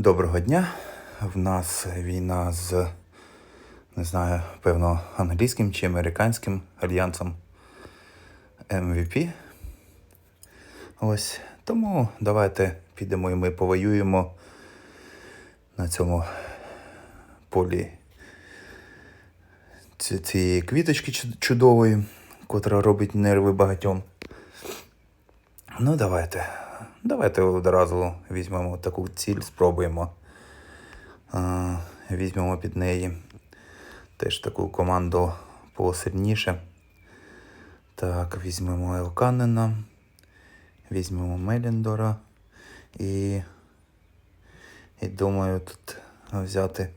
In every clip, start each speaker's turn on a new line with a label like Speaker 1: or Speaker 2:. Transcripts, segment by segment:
Speaker 1: Доброго дня. В нас війна з, не знаю, певно, англійським чи американським альянсом MVP. Ось. Тому давайте підемо і ми повоюємо на цьому полі цієї квіточки чудової, котра робить нерви багатьом. Ну, давайте. Давайте одразу візьмемо таку ціль, спробуємо. Візьмемо під неї теж таку команду посильніше. Так, візьмемо Елканена, візьмемо Меліндора і, і думаю, тут взяти,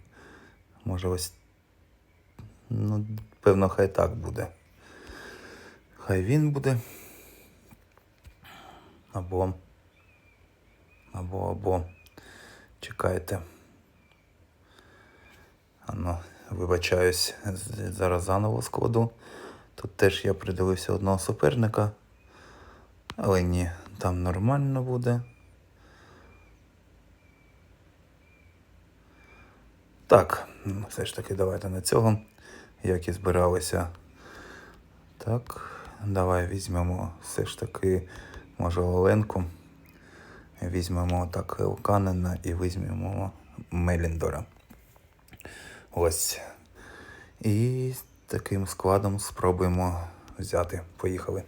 Speaker 1: може ось, ну, певно, хай так буде. Хай він буде. Або. Або, або. Чекайте. Ано, вибачаюсь, зараз заново складу. Тут теж я придивився одного суперника. Але ні, там нормально буде. Так, ну, все ж таки давайте на цього. Як і збиралися. Так, давай візьмемо все ж таки, може, Оленку. Візьмемо так Елканена і візьмемо Меліндора. Ось. І таким складом спробуємо взяти. Поїхали.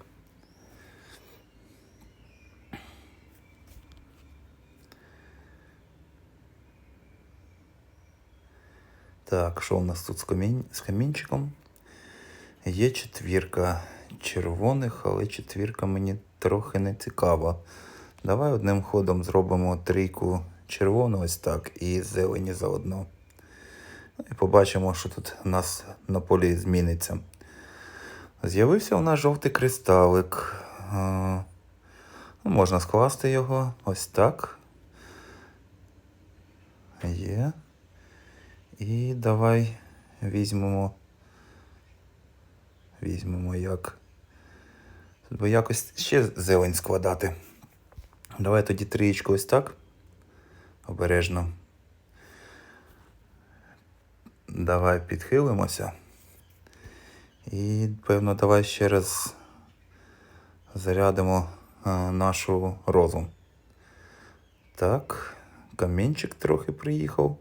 Speaker 1: Так, що у нас тут з, з камінчиком? Є четвірка червоних, але четвірка мені трохи не цікава. Давай одним ходом зробимо трійку червону ось так і зелені заодно. Ну, І побачимо, що тут у нас на полі зміниться. З'явився у нас жовтий кристалик. Ну, Можна скласти його ось так. Є. І давай візьмемо. Візьмемо як. Тут би якось ще зелень складати. Давай тоді трієчку ось так. Обережно. Давай підхилимося. І, певно, давай ще раз зарядимо е, нашу розум. Так, камінчик трохи приїхав.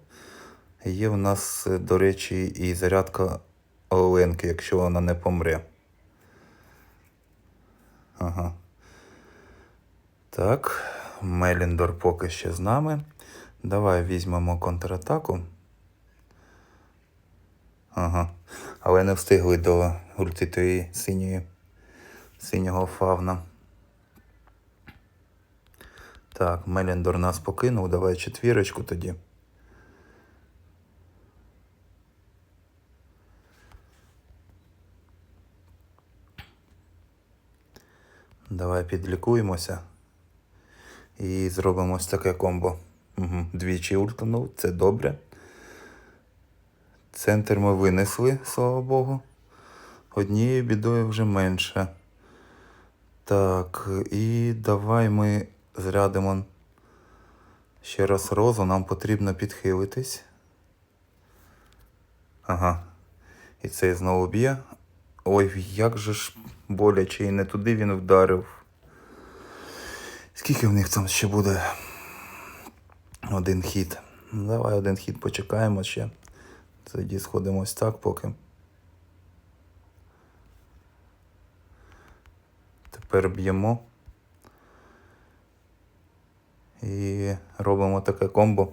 Speaker 1: Є в нас, е, до речі, і зарядка Оленки, якщо вона не помре. Ага. Так, Меліндор поки ще з нами. Давай візьмемо контратаку. Ага. Але не встигли до ультитої синьої, синього фавна. Так, Меліндор нас покинув. Давай четвірочку тоді. Давай підлікуємося. І зробимо ось таке комбо. Угу. Двічі ультанув, це добре. Центр ми винесли, слава Богу. Однією бідою вже менше. Так, і давай ми зрядимо ще раз розу. Нам потрібно підхилитись. Ага. І цей знову б'є. Ой, як же ж боляче, і не туди він вдарив. Скільки в них там ще буде? Один хід. Ну, Давай один хід почекаємо ще. Тоді сходимо ось так поки. Тепер б'ємо. І робимо таке комбо.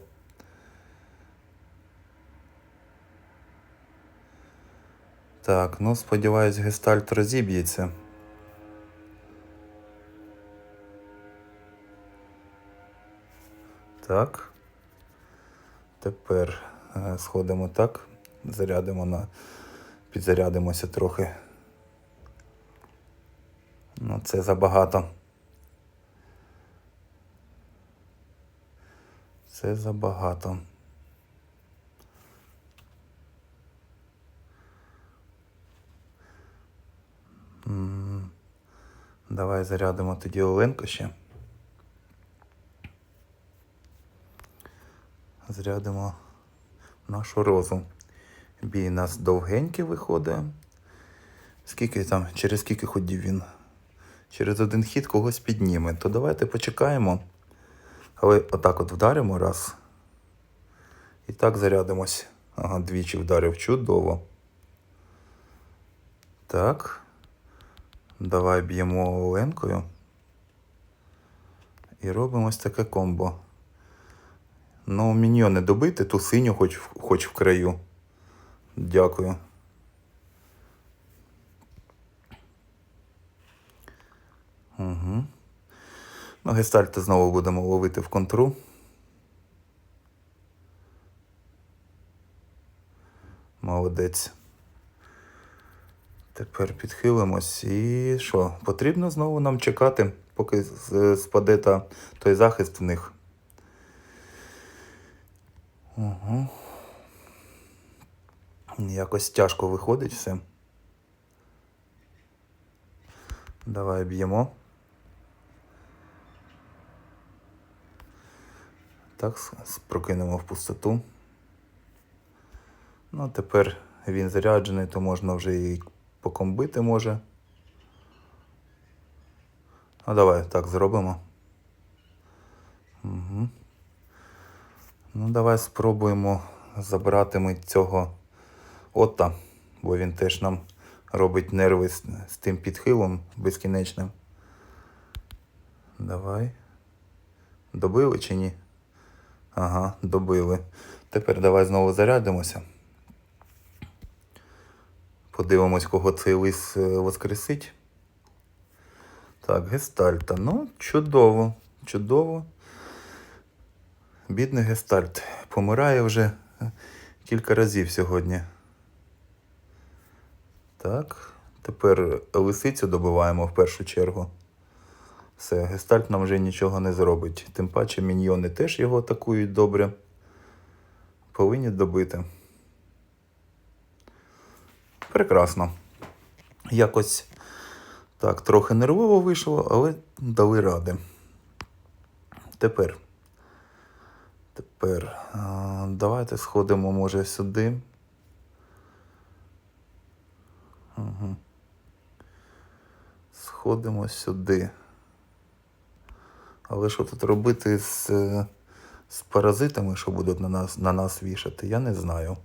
Speaker 1: Так, ну сподіваюсь, гестальт розіб'ється. Так. Тепер е, сходимо так, зарядимо на. Підзарядимося трохи. Ну, це забагато. Це забагато. Давай зарядимо тоді Оленку ще. Зрядимо нашу розу. Бій нас довгенький виходить. Скільки там, через скільки ходів він? Через один хід когось підніме. То давайте почекаємо. Але отак от вдаримо раз. І так зарядимось. Ага, двічі вдарив. Чудово. Так. Давай б'ємо оленкою. І робимо ось таке комбо. Ну, міньйони добити, ту синю хоч, хоч в краю. Дякую. Угу. Ну, гестальти знову будемо ловити в контру. Молодець. Тепер підхилимось. І що? Потрібно знову нам чекати, поки спаде та, той захист в них. Угу. Якось тяжко виходить все. Давай б'ємо. Так, прокинемо в пустоту. Ну, тепер він заряджений, то можна вже і покомбити може. Ну, давай так зробимо. Ну, давай спробуємо забрати ми цього Отта, бо він теж нам робить нерви з, з тим підхилом безкінечним. Давай. Добили чи ні? Ага, добили. Тепер давай знову зарядимося. Подивимось, кого цей лис е, воскресить. Так, гестальта. Ну, чудово, чудово. Бідний гестальт. Помирає вже е, кілька разів сьогодні. Так, тепер лисицю добиваємо в першу чергу. Все, гестальт нам вже нічого не зробить. Тим паче міньйони теж його атакують добре. Повинні добити. Прекрасно. Якось так, трохи нервово вийшло, але дали ради. Тепер. Тепер. Давайте сходимо, може, сюди. Угу. Сходимо сюди. Але що тут робити з, з паразитами, що будуть на нас, на нас вішати, я не знаю.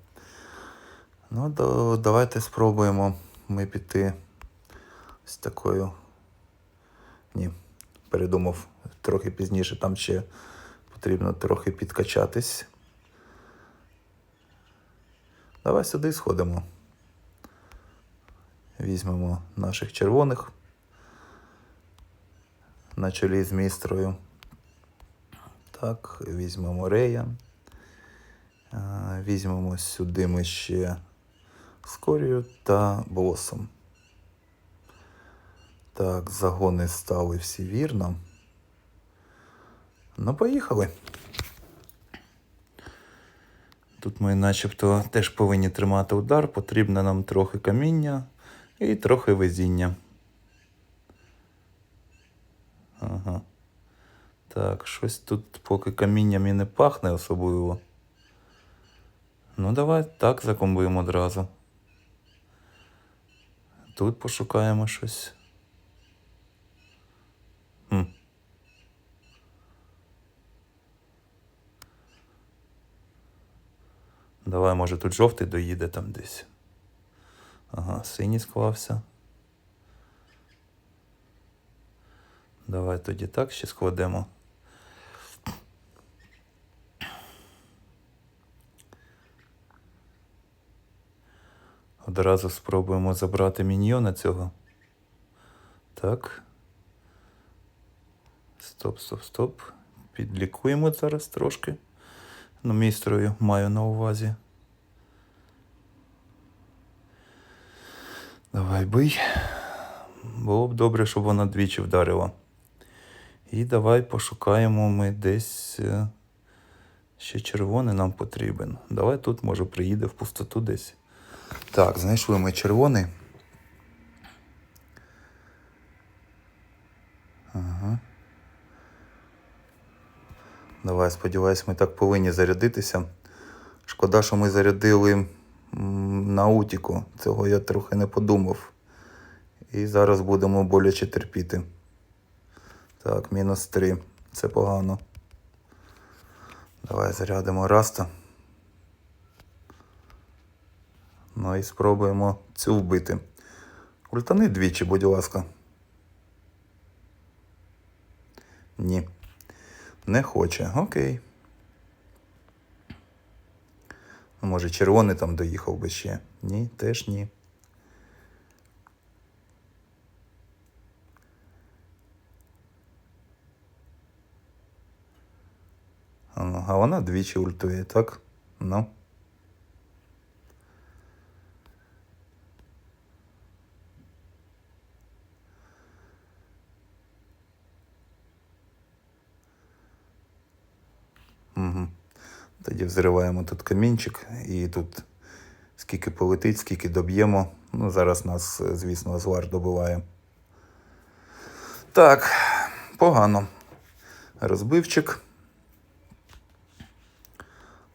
Speaker 1: Ну, то давайте спробуємо ми піти з такою. Ні, передумав трохи пізніше, там ще потрібно трохи підкачатись. Давай сюди сходимо. Візьмемо наших червоних на чолі з містрою. Так, візьмемо Рея. Візьмемо сюди ми ще Скорію та босом. Так, загони стали всі вірно. Ну, поїхали. Тут ми начебто теж повинні тримати удар, потрібно нам трохи каміння і трохи везіння. Ага. Так, щось тут поки камінням і не пахне особливо. Ну, давай так закомбуємо одразу. Тут пошукаємо щось. Давай, може, тут жовтий доїде там десь. Ага, синій склався. Давай тоді так ще складемо. Одразу спробуємо забрати міньйона цього. Так. Стоп, стоп, стоп. Підлікуємо зараз трошки. Ну, містрою маю на увазі. Давай бий. Було б добре, щоб вона двічі вдарила. І давай пошукаємо ми десь. е, Ще червоний нам потрібен. Давай тут, може, приїде в пустоту десь. Так, знайшли ми червоний. Ага. Давай, сподіваюсь, ми так повинні зарядитися. Шкода, що ми зарядили м, на утіку. Цього я трохи не подумав. І зараз будемо боляче терпіти. Так, мінус 3. Це погано. Давай зарядимо раста. Ну і спробуємо цю вбити. Ультани двічі, будь ласка. Ні. Не хоче. Окей. Ну, Може, червоний там доїхав би ще. Ні, теж ні. А ну, вона двічі ультує, так? Ну. Угу. Тоді взриваємо тут камінчик і тут скільки полетить, скільки доб'ємо. Ну, зараз нас, звісно, звар добиває. Так, погано. Розбивчик.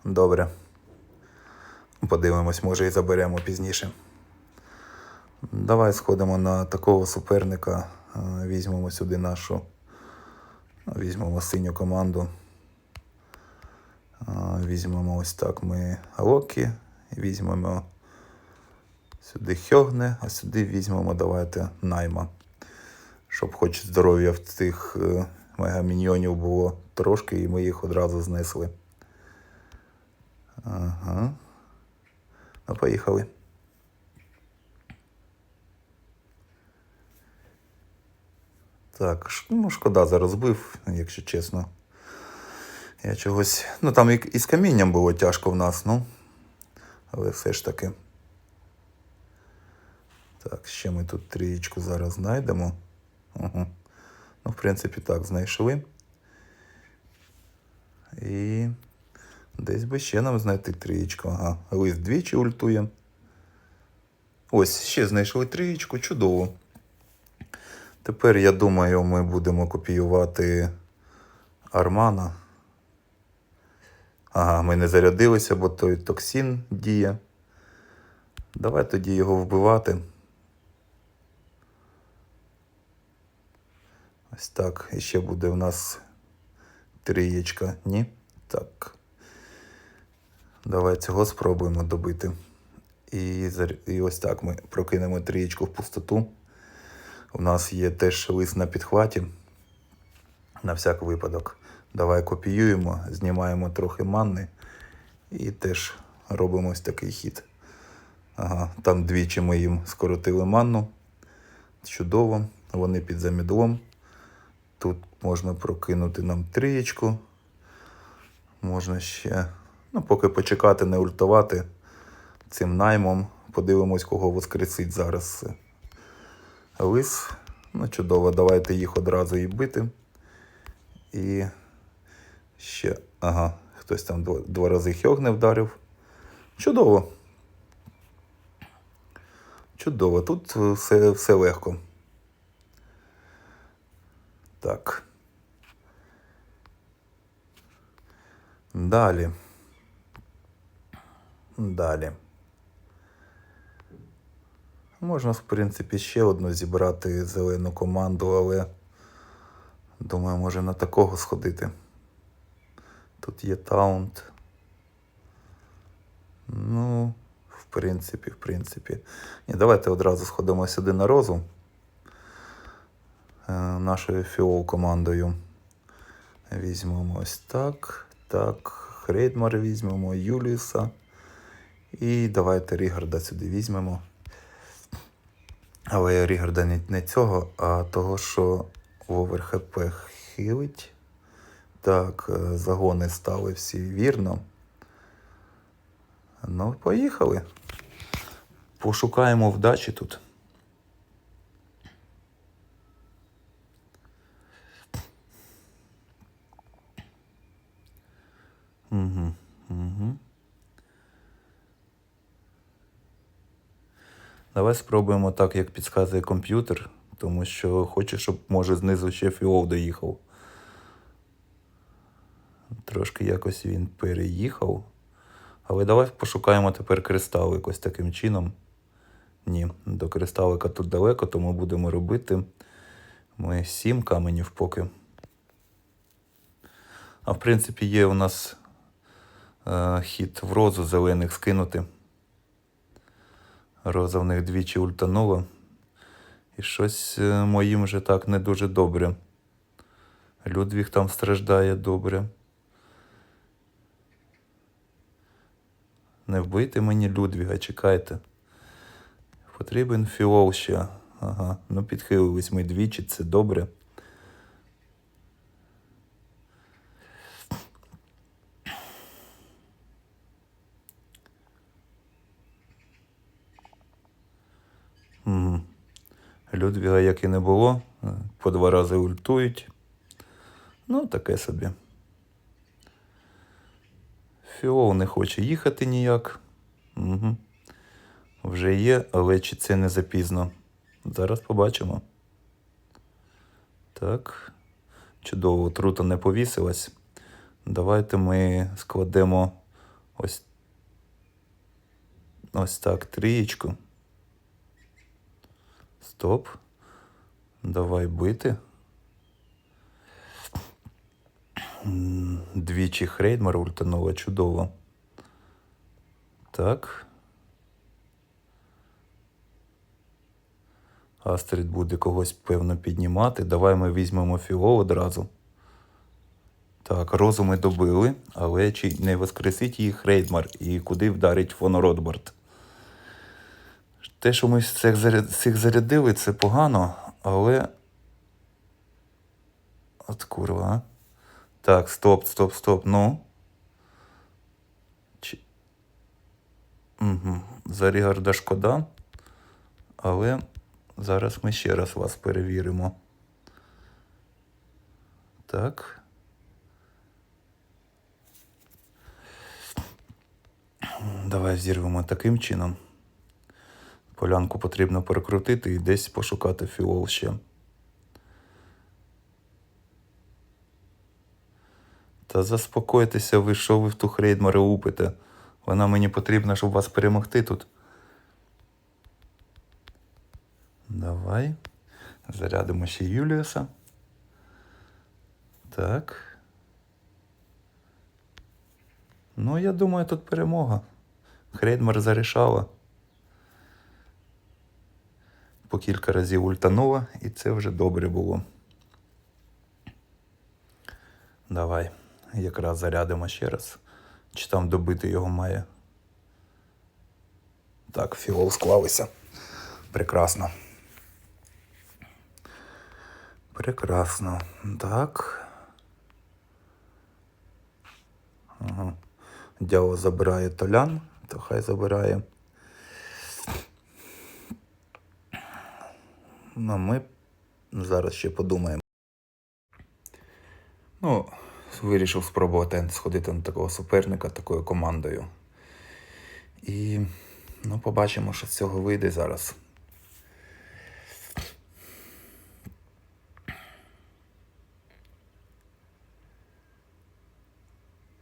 Speaker 1: Добре. Подивимось, може і заберемо пізніше. Давай сходимо на такого суперника. е, Візьмемо сюди нашу. Візьмемо синю команду. Візьмемо ось так ми Локі, візьмемо сюди Хьогне, а сюди візьмемо давайте найма. Щоб хоч здоров'я в цих е, мегаміньйонів було трошки, і ми їх одразу знесли. Ага. Ну, поїхали. Так, ну, шкода зараз бив, якщо чесно. Я чогось. Ну там і, з камінням було тяжко в нас, ну. Але все ж таки. Так, ще ми тут трієчку зараз знайдемо. Угу. Ну, в принципі, так, знайшли. І десь би ще нам знайти трієчку. Ага. Лист двічі ультує. Ось, ще знайшли трієчку, чудово. Тепер, я думаю, ми будемо копіювати Армана. Ага, ми не зарядилися, бо той токсин діє. Давай тоді його вбивати. Ось так. І ще буде в нас трієчка. Ні? Так. Давай цього спробуємо добити. І, і ось так ми прокинемо трієчку в пустоту. У нас є теж лист на підхваті. На всяк випадок. Давай копіюємо, знімаємо трохи манни і теж робимо ось такий хід. Ага, там двічі ми їм скоротили манну. Чудово. Вони під замідлом. Тут можна прокинути нам трієчку. Можна ще, ну, поки почекати, не ультувати цим наймом. Подивимось, кого воскресить зараз. Лис. Ну, чудово, давайте їх одразу і бити. І ще, ага, хтось там два, два рази хьог не вдарив. Чудово. Чудово, тут е, все, все легко. Так. Далі. Далі. Можна, в принципі, ще одну зібрати зелену команду, але думаю, може на такого сходити. Тут є таунт. Ну, в принципі, в принципі. Ні, давайте одразу сходимо сюди на розу. Е, нашою фіол командою. Візьмемо ось так. Так. Хрейдмар візьмемо, Юліса. І давайте Рігарда сюди візьмемо. Але Рігарда не, цього, а того, що Вовер ХП хилить. Так, е, загони стали всі вірно. Ну, поїхали. Пошукаємо вдачі тут. Угу, угу. Давай спробуємо так, як підказує комп'ютер, тому що хочу, щоб може знизу ще фіол доїхав. Трошки якось він переїхав. Але давай пошукаємо тепер кристал якось таким чином. Ні, до кристалика тут далеко, тому будемо робити ми сім каменів поки. А в принципі, є у нас е, хід в розу зелених скинути. Роза в них двічі ультанула. І щось е, моїм вже так не дуже добре. Людвіг там страждає добре. Не вбийте мені Людвіга, чекайте. Потрібен фіол ще. Ага. Ну, підхилились ми двічі, це добре. Мгм. Людвіга як і не було, по два рази ультують. Ну, таке собі. Фіол не хоче їхати ніяк. Угу. Вже є, але чи це не запізно? Зараз побачимо. Так. Чудово, отрута не повісилась. Давайте ми складемо ось, ось так трієчку. Стоп. Давай бити. Двічі Хрейдмар ультанула чудово. Так. Астрид буде когось певно піднімати. Давай ми візьмемо фіол одразу. Так, розу ми добили, але чи не воскресить її Хрейдмар і куди вдарить фон Ротбард? Те, що ми заряд- зарядили, це погано, але. От курва. а. Так, стоп, стоп, стоп. Ну. Чи... Угу. За Рігарда шкода. Але зараз ми ще раз вас перевіримо. Так. Давай зірвемо таким чином. Полянку потрібно перекрутити і десь пошукати фіол ще. Та заспокойтеся ви, що ви в ту хрейдмари упите. Вона мені потрібна, щоб вас перемогти тут. Давай. Зарядимо ще Юліуса. Так. Ну, я думаю, тут перемога. Хрейдмар зарішала. По кілька разів ультанула, і це вже добре було. Давай, якраз зарядимо ще раз. Чи там добити його має. Так, фіол склалися. Прекрасно. Прекрасно. Так. Ага. Дяо забирає толян, то хай забирає. Ну, ми зараз ще подумаємо. Ну, вирішив спробувати сходити на такого суперника, такою командою. І ну, побачимо, що з цього вийде зараз.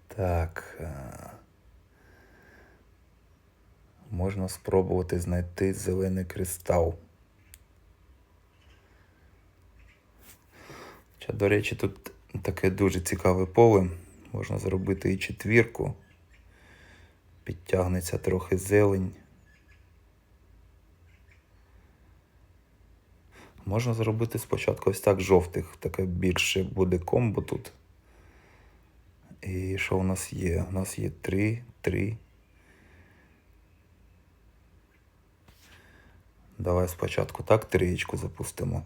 Speaker 1: Так. е, Можна спробувати знайти зелений кристал. Хоча, до речі, тут таке дуже цікаве поле. Можна зробити і четвірку. Підтягнеться трохи зелень. Можна зробити спочатку ось так жовтих, таке більше буде комбо тут. І що у нас є? У нас є три, три. Давай спочатку так трієчку запустимо.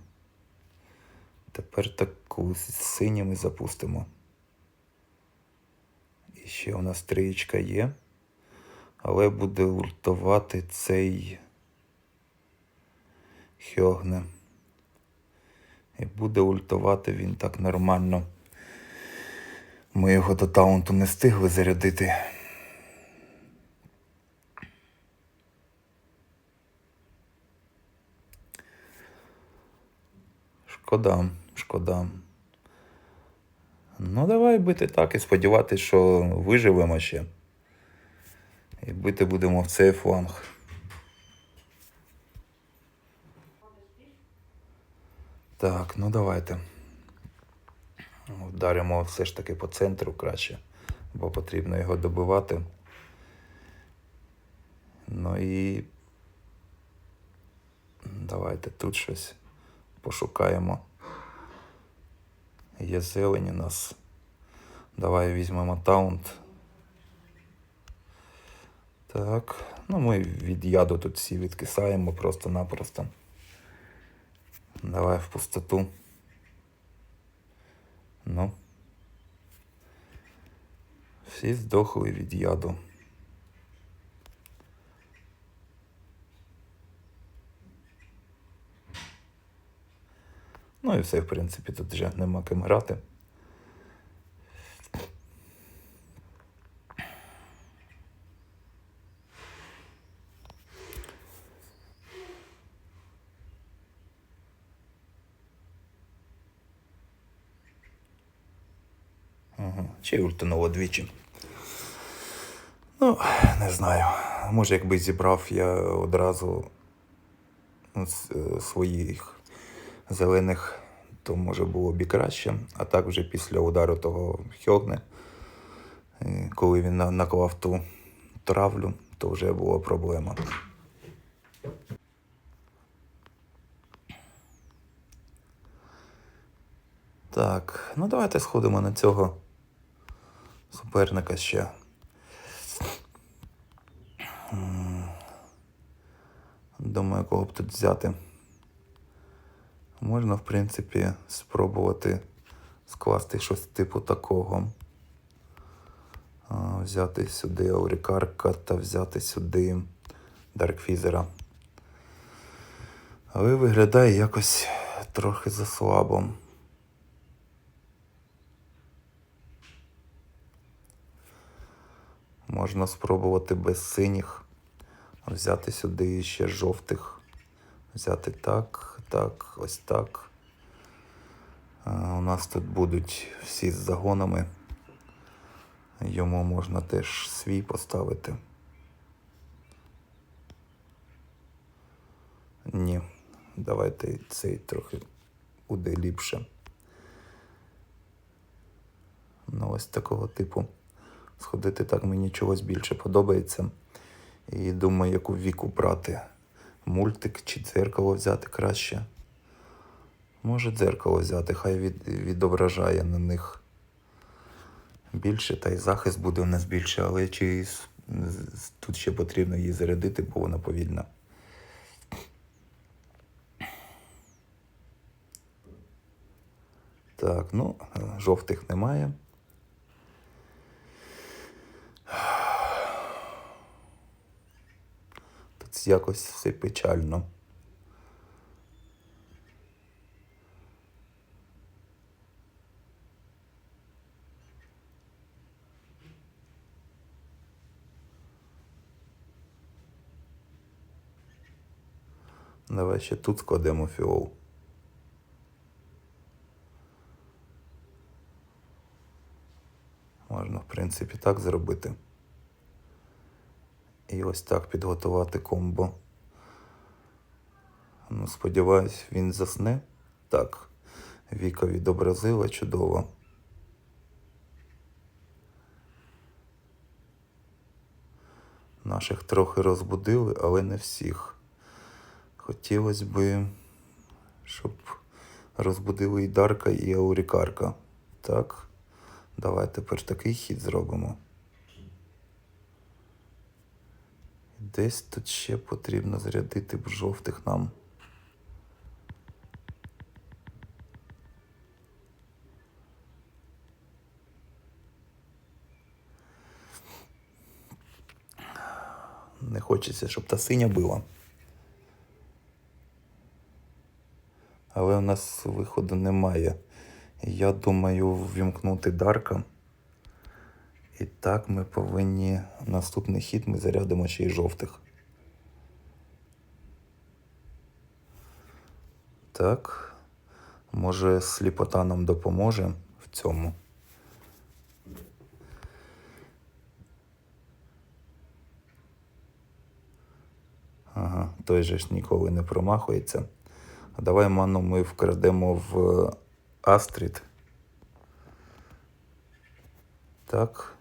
Speaker 1: Тепер таку з синіми запустимо. І ще у нас трієчка є. Але буде ультувати цей Хьогне. І буде ультувати він так нормально. Ми його до таунту не встигли зарядити. Шкода, шкода. Ну, давай бити так і сподіватися, що виживемо ще. І бити будемо в цей фланг. Так, ну давайте. Вдаримо все ж таки по центру краще, бо потрібно його добивати. Ну і давайте тут щось пошукаємо. Є зелень у нас. Давай візьмемо таунт. Так. Ну ми від яду тут всі відкисаємо просто-напросто. Давай в пустоту. Ну. Всі здохли від яду. Ну і все, в принципі, тут вже нема ким грати. Ага, чи ультануло двічі. Ну, не знаю. Може, якби зібрав я одразу ну, е, своїх зелених, то може було б і краще. А так вже після удару того Хьогне, е, коли він наклав ту травлю, то вже була проблема. Так, ну давайте сходимо на цього суперника ще. Думаю, кого б тут взяти. Можна, в принципі, спробувати скласти щось типу такого. Взяти сюди Аурікарка та взяти сюди Даркфізера. Але виглядає якось трохи заслабо. Можна спробувати без синіх. Взяти сюди ще жовтих. Взяти так, так, ось так. У нас тут будуть всі з загонами. Йому можна теж свій поставити. Ні, давайте цей трохи буде ліпше. Ну, ось такого типу. Сходити так мені чогось більше подобається. І думаю, яку віку брати. Мультик чи дзеркало взяти краще. Може, дзеркало взяти, хай від, відображає на них більше, та й захист буде у нас більше, але чи тут ще потрібно її зарядити, бо вона повільна. Так, ну, жовтих немає. Якось все печально. Давай ще тут складемо фіол. Можна, в принципі, так зробити. І ось так підготувати комбо. Ну, сподіваюсь, він засне. Так. Віка відобразила чудово. Наших трохи розбудили, але не всіх. Хотілося би, щоб розбудили і Дарка, і Аурікарка. Так. Давай тепер такий хід зробимо. Десь тут ще потрібно зарядити б жовтих нам. Не хочеться, щоб та синя била. Але у нас виходу немає. Я думаю ввімкнути Дарка. І так ми повинні наступний хід ми зарядимо ще й жовтих. Так, може сліпота нам допоможе в цьому. Ага, той же ж ніколи не промахується. А давай ману ми вкрадемо в Астрід. Так.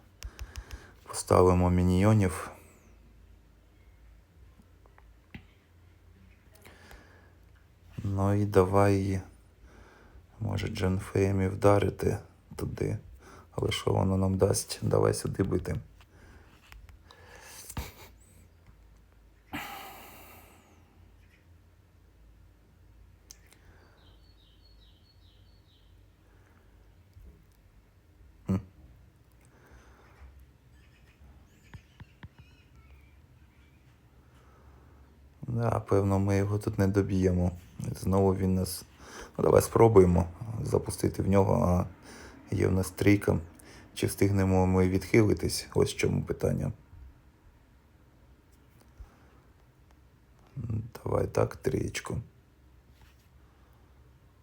Speaker 1: Поставимо міньйонів. Ну і давай, може, Джен Феймі вдарити туди. Але що воно нам дасть? Давай сюди бити. Да, певно, ми його тут не доб'ємо. Знову він нас. Ну, давай спробуємо запустити в нього, а є в нас трійка. Чи встигнемо ми відхилитись? Ось в чому питання. Давай так, трієчку.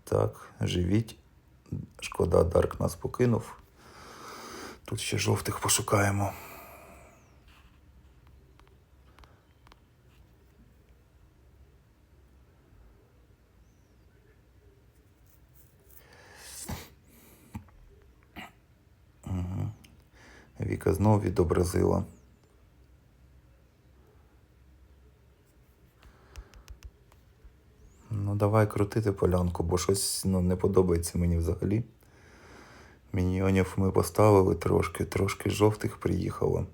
Speaker 1: Так, живіть. Шкода, Дарк нас покинув. Тут ще жовтих пошукаємо. Віка знов відобразила. Ну, давай крутити полянку, бо щось ну, не подобається мені взагалі. Міньйонів ми поставили трошки, трошки жовтих приїхало.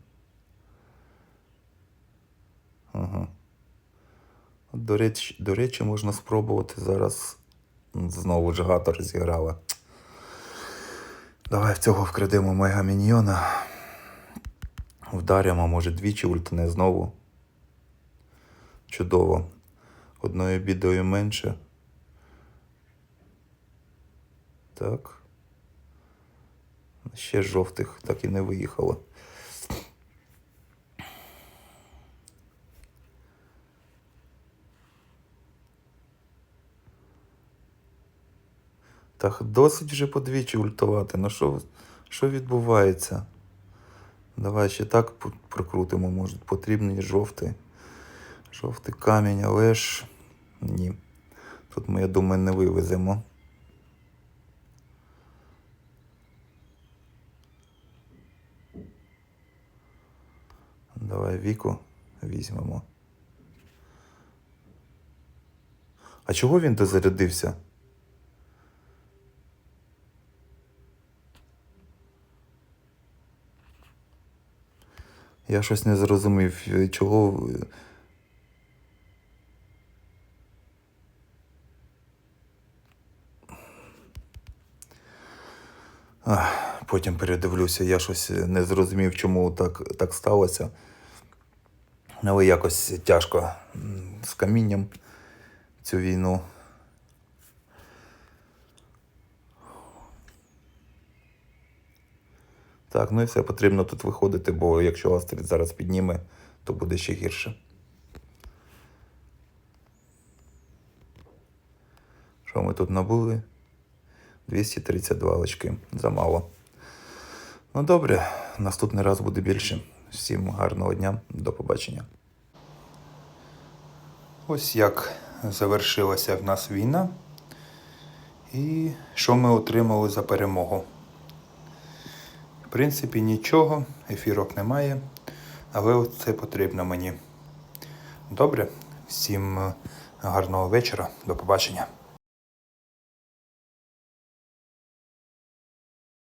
Speaker 1: Ага. До речі, до речі, можна спробувати зараз. Знову ж гата розіграла. Давай в цього вкрадемо мега міньйона. Вдаримо, може, двічі ультане знову. Чудово. Одною бідою менше. Так. Ще жовтих так і не виїхало. Так досить вже подвічі ультувати. Ну що, що відбувається? Давай ще так прокрутимо, може потрібний жовтий. Жовтий камінь, але ж ні. Тут ми, я думаю, не вивеземо. Давай віку візьмемо. А чого він дозарядився? Я щось не зрозумів, е, чого. Ах, потім передивлюся, я щось не зрозумів, чому так, так сталося. Але якось тяжко з камінням цю війну. Так, ну і все потрібно тут виходити, бо якщо Астрід зараз підніме, то буде ще гірше. Що ми тут набули? 232 очки. Замало. Ну добре, наступний раз буде більше. Всім гарного дня, до побачення. Ось як завершилася в нас війна. І що ми отримали за перемогу. Принципі, нічого, ефірок немає, але це потрібно мені. Добре, всім е, гарного вечора, до побачення.